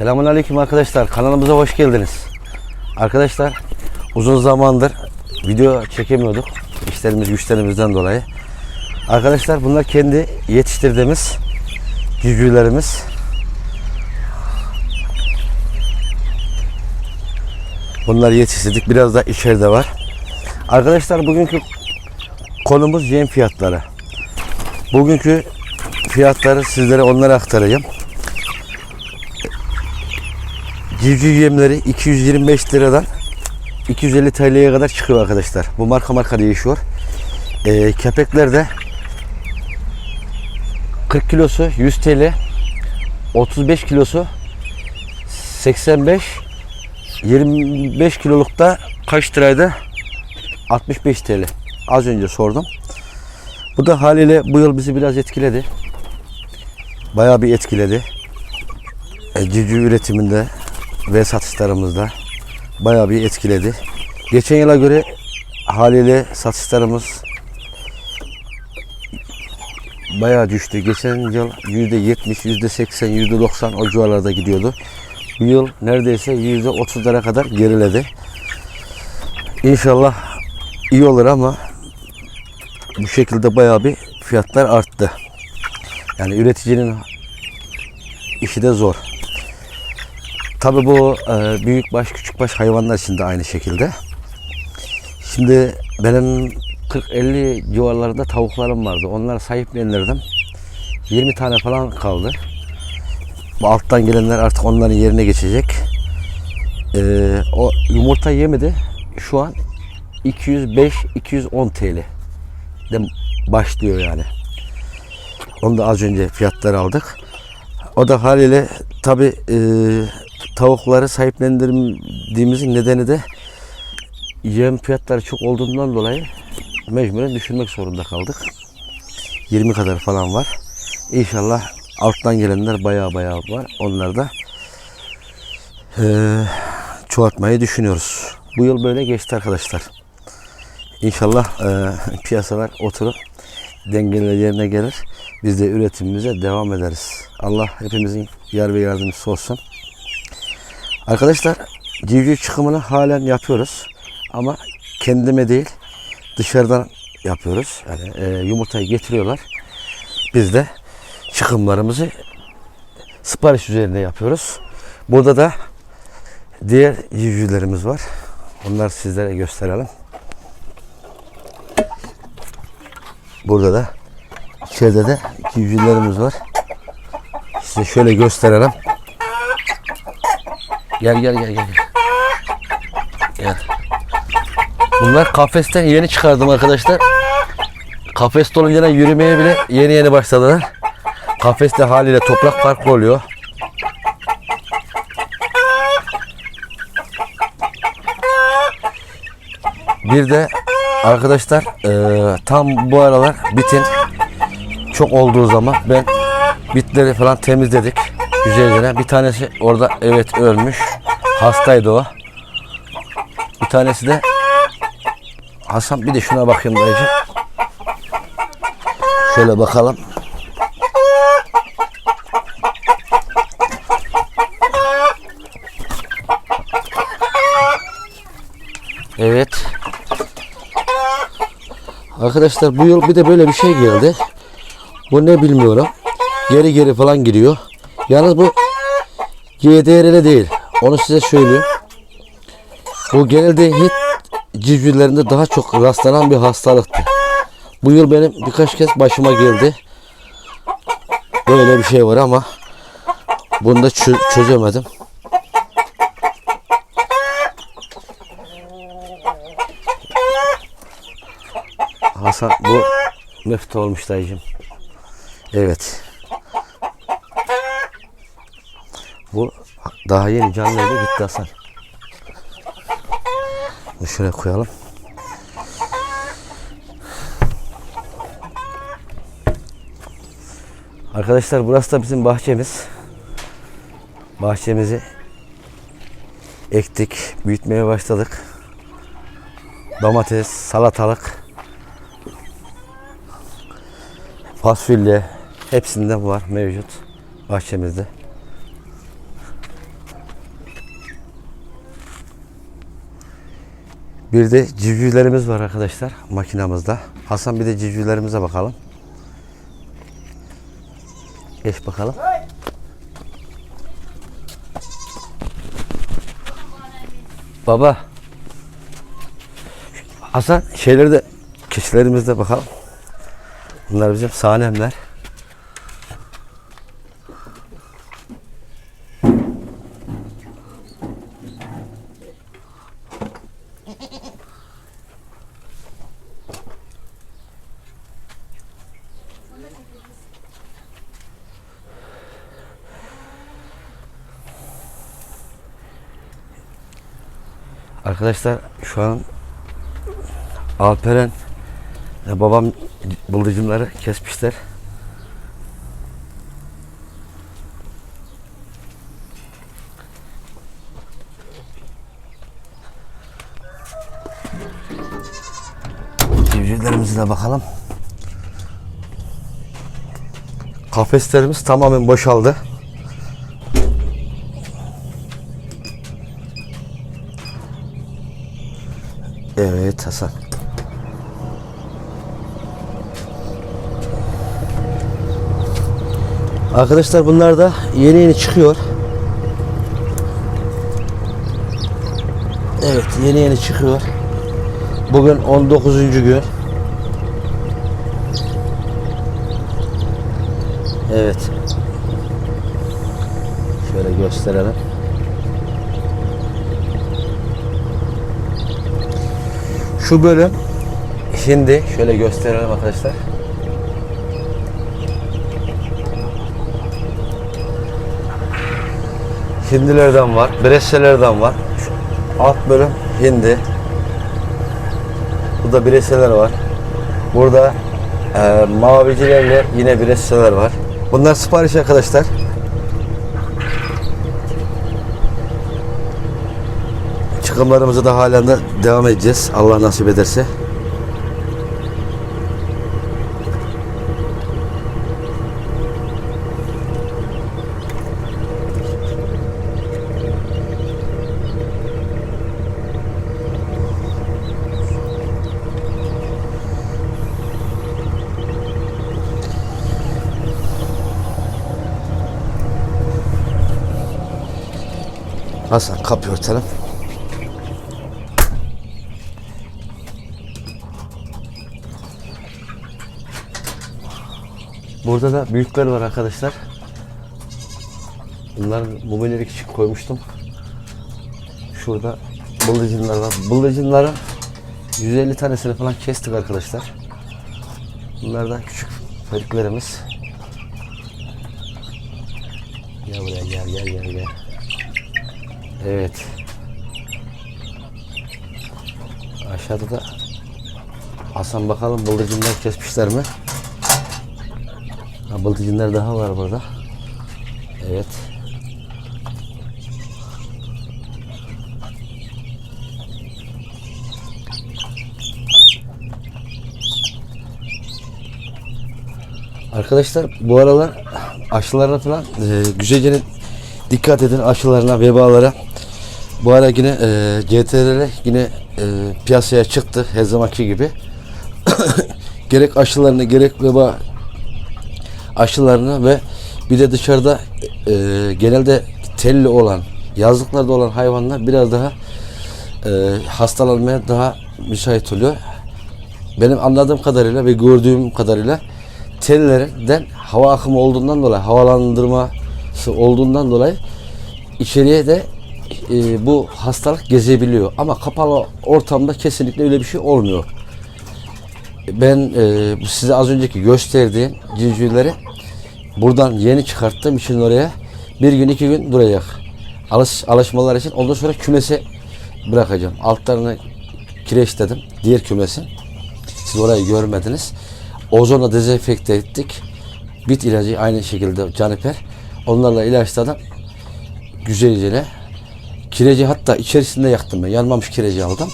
Selamun Aleyküm arkadaşlar. Kanalımıza hoş geldiniz. Arkadaşlar uzun zamandır video çekemiyorduk. İşlerimiz güçlerimizden dolayı. Arkadaşlar bunlar kendi yetiştirdiğimiz civcivlerimiz. Bunları yetiştirdik. Biraz da içeride var. Arkadaşlar bugünkü konumuz yem fiyatları. Bugünkü fiyatları sizlere onları aktarayım. Civciv yemleri 225 liradan 250 TL'ye kadar çıkıyor arkadaşlar. Bu marka marka değişiyor. Ee, kepekler de 40 kilosu 100 TL 35 kilosu 85 25 kilolukta kaç liraydı? 65 TL. Az önce sordum. Bu da haliyle bu yıl bizi biraz etkiledi. Bayağı bir etkiledi. E, civciv üretiminde ve satışlarımızda bayağı bir etkiledi. Geçen yıla göre haliyle satışlarımız bayağı düştü. Geçen yıl %70, %80, %90 o civarlarda gidiyordu. Bu yıl neredeyse %30'lara kadar geriledi. İnşallah iyi olur ama bu şekilde bayağı bir fiyatlar arttı. Yani üreticinin işi de zor. Tabii bu e, büyük baş küçük baş hayvanlar için de aynı şekilde. Şimdi benim 40-50 civarlarında tavuklarım vardı. Onları sahiplenirdim. 20 tane falan kaldı. Bu alttan gelenler artık onların yerine geçecek. E, o yumurta yemedi. Şu an 205-210 TL de başlıyor yani. Onu da az önce fiyatları aldık. O da haliyle tabi e, tavukları sahiplendirdiğimizin nedeni de yem fiyatları çok olduğundan dolayı mecburen düşürmek zorunda kaldık. 20 kadar falan var. İnşallah alttan gelenler bayağı bayağı var. Onları da e, çoğaltmayı düşünüyoruz. Bu yıl böyle geçti arkadaşlar. İnşallah e, piyasalar oturup dengeler yerine gelir. Biz de üretimimize devam ederiz. Allah hepimizin yar ve yardımcısı olsun. Arkadaşlar civciv çıkımını halen yapıyoruz. Ama kendime değil dışarıdan yapıyoruz. Yani e, yumurtayı getiriyorlar. Biz de çıkımlarımızı sipariş üzerinde yapıyoruz. Burada da diğer civcivlerimiz var. Onları sizlere gösterelim. Burada da içeride de civcivlerimiz var. Size şöyle gösterelim. Gel gel gel gel. Gel. Bunlar kafesten yeni çıkardım arkadaşlar. Kafeste olunca yürümeye bile yeni yeni başladılar. Kafeste haliyle toprak farklı oluyor. Bir de arkadaşlar eee, tam bu aralar bitin çok olduğu zaman ben bitleri falan temizledik güzelce. Bir tanesi orada evet ölmüş. Hastaydı o. Bir tanesi de Hasan bir de şuna bakayım dayıcım. Şöyle bakalım. Evet. Arkadaşlar bu yıl bir de böyle bir şey geldi. Bu ne bilmiyorum. Geri geri falan giriyor. Yalnız bu GDR'de değil. Onu size söyleyeyim. Bu genelde hit civcivlerinde daha çok rastlanan bir hastalıktı. Bu yıl benim birkaç kez başıma geldi. Böyle bir şey var ama bunu da çö- çözemedim. Hasan bu müftü olmuş dayıcım. Evet. Bu daha yeni canlıydı bitti Hasan. Bunu şöyle koyalım. Arkadaşlar burası da bizim bahçemiz. Bahçemizi ektik, büyütmeye başladık. Domates, salatalık, fasulye hepsinden var mevcut bahçemizde. Bir de civcivlerimiz var arkadaşlar makinamızda. Hasan bir de civcivlerimize bakalım. Geç bakalım. Baba. Hasan şeyleri de keçilerimizde bakalım. Bunlar bizim sahnemler. Arkadaşlar şu an Alperen babam bıldırcınları kesmişler. Civcivlerimize de bakalım. Kafeslerimiz tamamen boşaldı. Evet Hasan. Arkadaşlar bunlar da yeni yeni çıkıyor. Evet yeni yeni çıkıyor. Bugün 19. gün. Evet. Şöyle gösterelim. Şu bölüm şimdi şöyle gösterelim arkadaşlar. Hindilerden var, Breselerden var. Alt bölüm hindi. Burada Breseler var. Burada e, mavicilerle yine Breseler var. Bunlar sipariş arkadaşlar. Çıkımlarımıza da halen de devam edeceğiz. Allah nasip ederse. Hasan kapıyı örtelim. Burada da büyükler var arkadaşlar. Bunlar mumileri küçük koymuştum. Şurada bıldırcınlar var. Bıldırcınların 150 tanesini falan kestik arkadaşlar. Bunlar da küçük förüklerimiz. Gel buraya gel gel gel gel. Evet. Aşağıda da Hasan bakalım bıldırcınlar kesmişler mi? Ha, bıldırcınlar daha var burada. Evet. Arkadaşlar bu aralar aşılara falan e, güzelce dikkat edin aşılarına, vebalara. Bu ara yine e, CTRL yine e, piyasaya çıktı her zamanki gibi. gerek aşılarını gerek veba aşılarını ve bir de dışarıda e, genelde telli olan yazlıklarda olan hayvanlar biraz daha e, hastalanmaya daha müsait oluyor. Benim anladığım kadarıyla ve gördüğüm kadarıyla tellerden hava akımı olduğundan dolayı havalandırması olduğundan dolayı içeriye de e, bu hastalık gezebiliyor. Ama kapalı ortamda kesinlikle öyle bir şey olmuyor. Ben e, size az önceki gösterdiğim civcivleri buradan yeni çıkarttığım için oraya bir gün iki gün duracak. Alış, alışmalar için ondan sonra kümese bırakacağım. Altlarını kireçledim. Diğer kümesin. Siz orayı görmediniz. Ozonla dezenfekte ettik. Bit ilacı aynı şekilde caniper. Onlarla ilaçladım. Güzelce kireci hatta içerisinde yaktım ben. Yanmamış kireci aldım.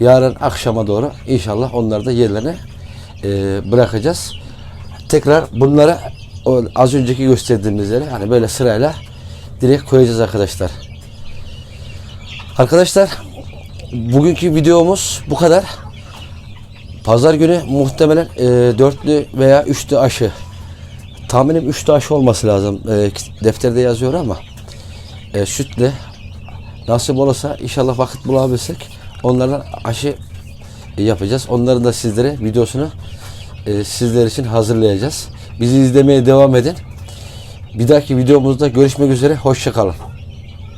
Yarın akşama doğru inşallah onları da yerlerine e, bırakacağız. Tekrar bunları o az önceki gösterdiğimiz yere hani böyle sırayla direkt koyacağız arkadaşlar. Arkadaşlar bugünkü videomuz bu kadar. Pazar günü muhtemelen e, dörtlü veya üçlü aşı. Tahminim üçlü aşı olması lazım. E, defterde yazıyor ama e, sütle nasip olursa inşallah vakit bulabilirsek onlardan aşı yapacağız. Onların da sizlere videosunu e, sizler için hazırlayacağız. Bizi izlemeye devam edin. Bir dahaki videomuzda görüşmek üzere. Hoşçakalın.